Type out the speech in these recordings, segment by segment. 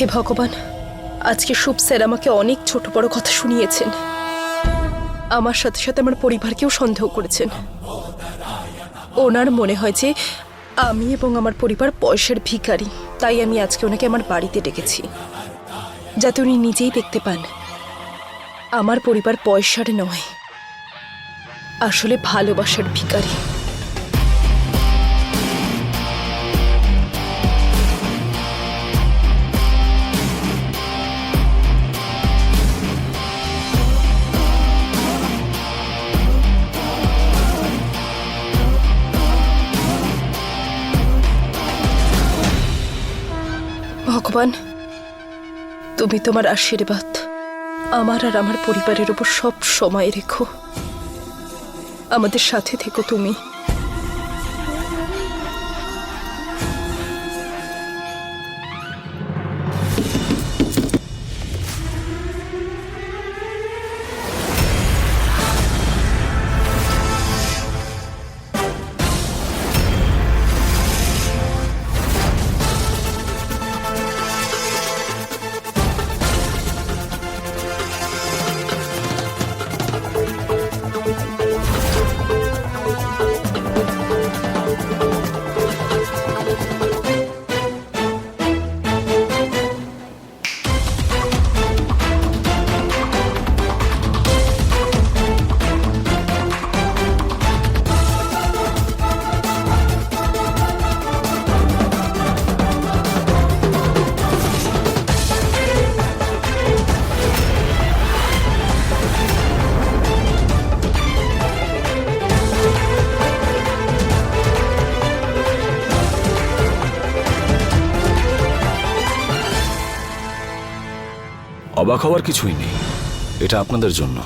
হে ভগবান, আজকে শুভ স্যার আমাকে অনেক ছোট বড় কথা শুনিয়েছেন। আমার সাথে সাথে আমার পরিবারকেও সন্দেহ করেছেন। ওনার মনে হয় যে আমি এবং আমার পরিবার পয়সার ভিখারি, তাই আমি আজকে ওনাকে আমার বাড়িতে ডেকেছি। যাতে উনি নিজেই দেখতে পান, আমার পরিবার পয়সার নয়, আসলে ভালোবাসার ভিখারি। ভগবান, তুমি তোমার আশীর্বাদ আমার আর আমার পরিবারের উপর সব সময় রেখো। আমাদের সাথে থেকো তুমি। অবাক হওয়ার কিছুই নেই। এটা আপনাদের জন্য।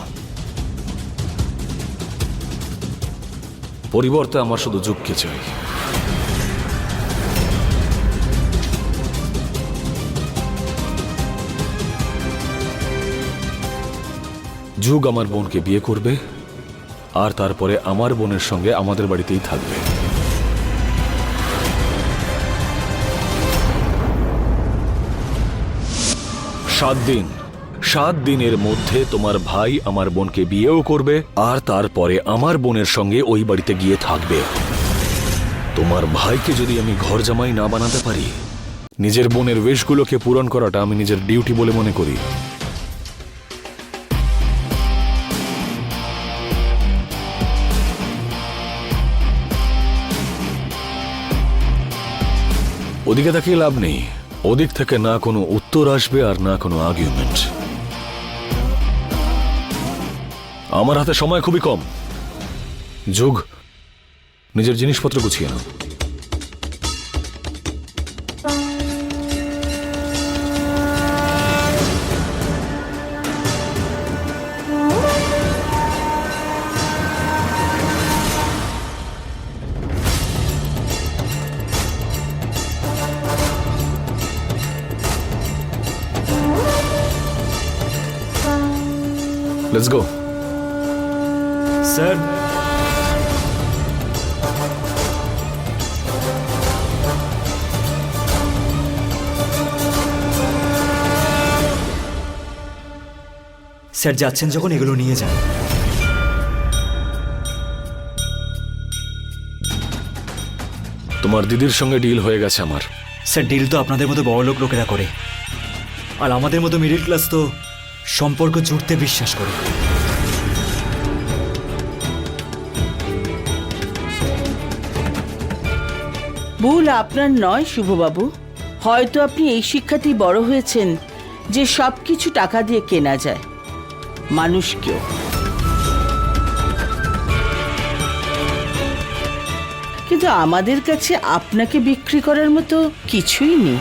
পরিবর্তে আমার শুধু যুগকে চাই। যুগ আমার বোনকে বিয়ে করবে, আর তারপরে আমার বোনের সঙ্গে আমাদের বাড়িতেই থাকবে। সাত দিন। সাত দিনের মধ্যে তোমার ভাই আমার বোনকে বিয়েও করবে, আর তারপরে আমার বোনের সঙ্গে ওই বাড়িতে গিয়ে থাকবে। তোমার ভাইকে যদি আমি ঘর জামাই না বানাতে পারি, নিজের বোনের বেশগুলোকে পূরণ করাটা আমি নিজের ডিউটি বলে মনে করি। ওদিকে তাকিয়ে লাভ নেই। ওদিক থেকে না কোনো উত্তর আসবে আর না কোনো আর্গুমেন্ট আমার হাতে সময় খুবই কম। যুগ নিজের জিনিসপত্র গুছিয়ে নাও। লেটস গো স্যার যাচ্ছেন যখন এগুলো নিয়ে যান। তোমার দিদির সঙ্গে ডিল হয়ে গেছে আমার। স্যার ডিল তো আপনাদের মতো বড়লোক লোকেরা করে। আর আমাদের মতো মিডিল ক্লাস তো সম্পর্ক জুড়তে বিশ্বাস করে। ভুল আপনার নয় শুভবাবু। হয়তো আপনি এই শিক্ষাতেই বড় হয়েছেন যে সব কিছু টাকা দিয়ে কেনা যায়। মানুষকেও। কিন্তু আমাদের কাছে আপনাকে বিক্রি করার মতো কিছুই নেই।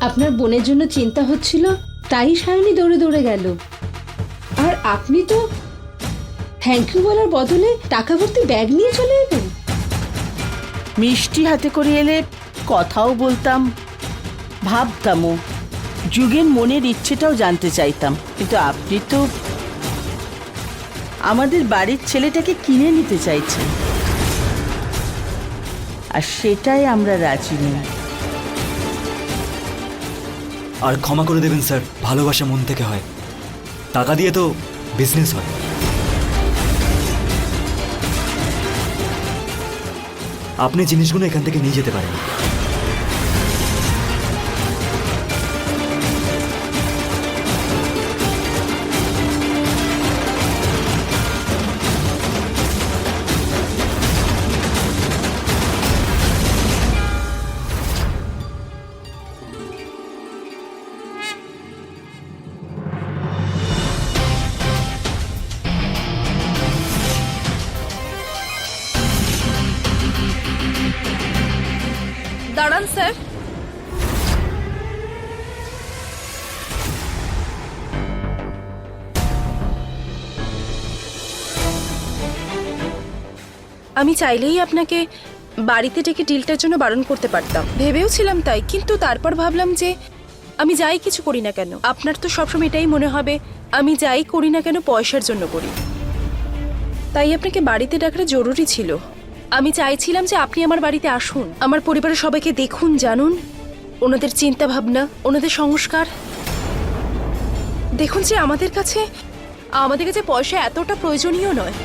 আপনার বোনের জন্য চিন্তা হচ্ছিল তাই সায়নী দৌড়ে দৌড়ে গেল। আর আপনি তো থ্যাংক ইউ বলার বদলে টাকা ভর্তি ব্যাগ নিয়ে চলে এলেন। মিষ্টি হাতে করে এলে কথাও বলতাম। ভাবতামও যুগের মনের ইচ্ছেটাও জানতে চাইতাম। কিন্তু আপনি তো আমাদের বাড়ির ছেলেটাকে কিনে নিতে চাইছেন। আর সেটাই আমরা রাজি নেই। আর ক্ষমা করে দেবেন, স্যার। ভালোবাসা মন থেকে হয়। টাকা দিয়ে তো বিজনেস হয়। আপনি জিনিসগুলো এখান থেকে নিয়ে যেতে পারেন। আমি চাইলেই আপনাকে বাড়িতে ডেকে ডিলটার জন্য বারণ করতে পারতাম। ভেবেও ছিলাম তাই, কিন্তু তারপর ভাবলাম যে আমি যাই কিছু করি না কেন। আপনার তো সবসময় এটাই মনে হবে, আমি যাই করি না কেন পয়সার জন্য করি। তাই আপনাকে বাড়িতে ডাকাটা জরুরি ছিল। আমি চাইছিলাম যে আপনি আমার বাড়িতে আসুন। আমার পরিবারের সবাইকে দেখুন, জানুন। ওনাদের চিন্তা ভাবনা ওনাদের সংস্কার। দেখুন যে আমাদের কাছে আমাদের কাছে পয়সা এতটা প্রয়োজনীয় নয়।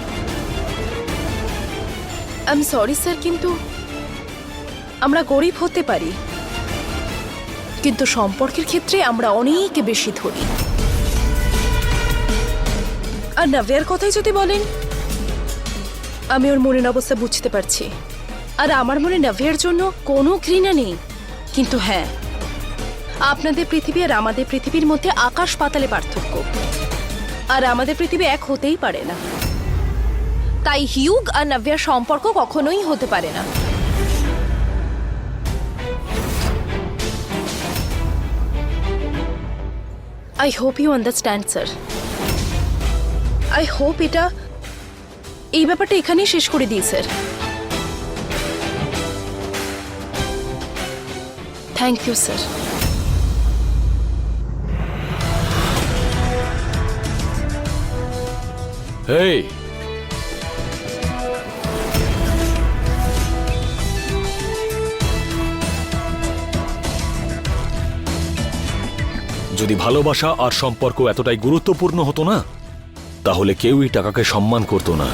আই এম সরি স্যার কিন্তু আমরা গরিব হতে পারি। কিন্তু সম্পর্কের ক্ষেত্রে আমরা অনেক বেশি ধরি আর নাভিয়ার কথাই যদি বলেন, আমি ওর মনের অবস্থা বুঝতে পারছি। আর আমার মনে নাভিয়ার জন্য কোনো ঘৃণা নেই। কিন্তু হ্যাঁ আপনাদের পৃথিবী আর আমাদের পৃথিবীর মধ্যে আকাশ পাতালে পার্থক্য। আর আমাদের পৃথিবী এক হতেই পারে না। তাই হিউগ আর নাভিয়ার সম্পর্ক কখনোই হতে পারে না। I hope you understand sir I hope এটা এই ব্যাপারটা এখানেই শেষ করে দিই স্যার থ্যাংক ইউ স্যার এই যদি ভালোবাসা আর সম্পর্ক এতটাই গুরুত্বপূর্ণ হতো না, তাহলে কেউই টাকাকে সম্মান করত না।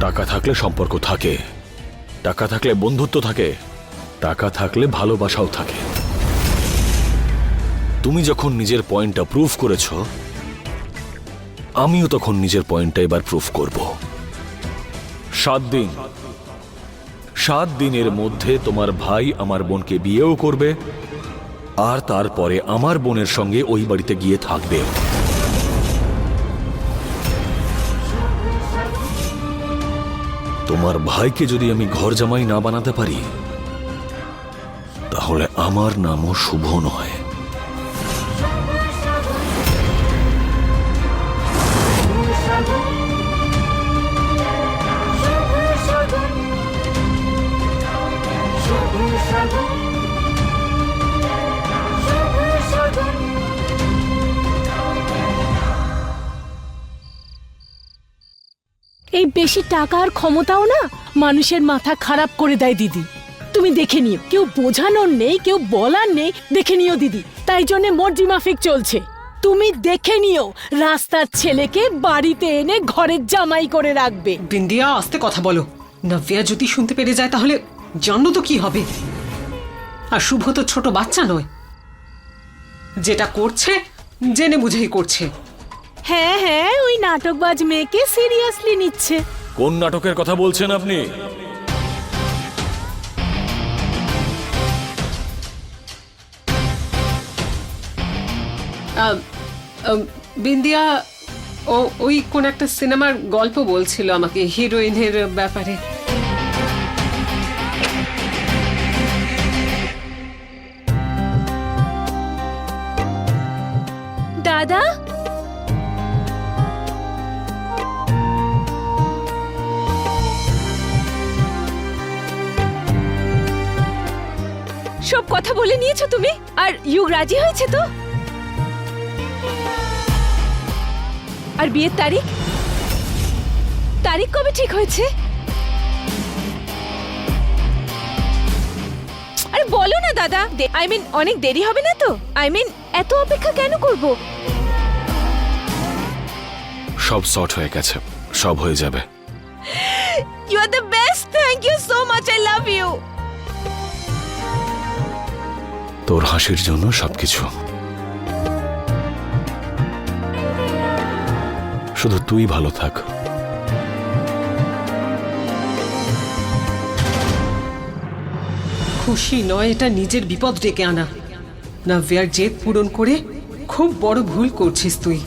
টাকা থাকলে সম্পর্ক থাকে, টাকা থাকলে বন্ধুত্ব থাকে, টাকা থাকলে ভালোবাসাও থাকে। তুমি যখন নিজের পয়েন্টটা প্রুফ করেছ, আমিও তখন নিজের পয়েন্টটা এবার প্রুফ করব। সাত দিন। সাত দিনের মধ্যে তোমার ভাই আমার বোনকে বিয়েও করবে আর তারপরে আমার বোনের সঙ্গে ওই বাড়িতে গিয়ে থাকবে। তোমার ভাইকে যদি আমি ঘর জামাই না বানাতে পারি, তাহলে আমার নামও শুভ নয়। এই বেশি টাকা আর ক্ষমতাও না মানুষের মাথা খারাপ করে দেয় দিদি। তুমি দেখে নিও, কেউ বোঝানোর নেই, কেউ বলার নেই, দেখে নিও দিদি। তাই জন্য মর্জি মাফিক চলছে। তুমি দেখে নিও, রাস্তার ছেলেকে বাড়িতে এনে ঘরের জামাই করে রাখবে। বিন্দিয়া, আস্তে কথা বলো। নভিয়া যদি শুনতে পেরে যায় তাহলে জানো তো কি হবে। আর শুভ তো ছোট বাচ্চা নয়। যেটা করছে, জেনে বুঝেই করছে। হ্যাঁ হ্যাঁ ওই নাটকবাজ মেয়েকে সিরিয়াসলি নিচ্ছে। কোন নাটকের কথা বলছেন আপনি? বিন্দিয়া ও ওই কোন একটা সিনেমার গল্প বলছিল আমাকে হিরোইনের ব্যাপারে। দাদা সব কথা বলে নিয়েছো তুমি? আর ইউগ রাজি হয়েছে তো? আর বিয়ের তারিখ? তারিখ কবে ঠিক হয়েছে? বলো না দাদা। আই মিন অনেক দেরি হবে না তো? আই মিন এত অপেক্ষা কেন করব? সব শর্ট হয়ে গেছে। সব হয়ে যাবে। You are the best thank you so much I love you তোর হাসির জন্য সবকিছু। শুধু তুই ভালো থাক। খুশি নয়, এটা নিজের বিপদ ডেকে আনা। না ভেয়ার জেদ পূরণ করে খুব বড় ভুল করছিস তুই।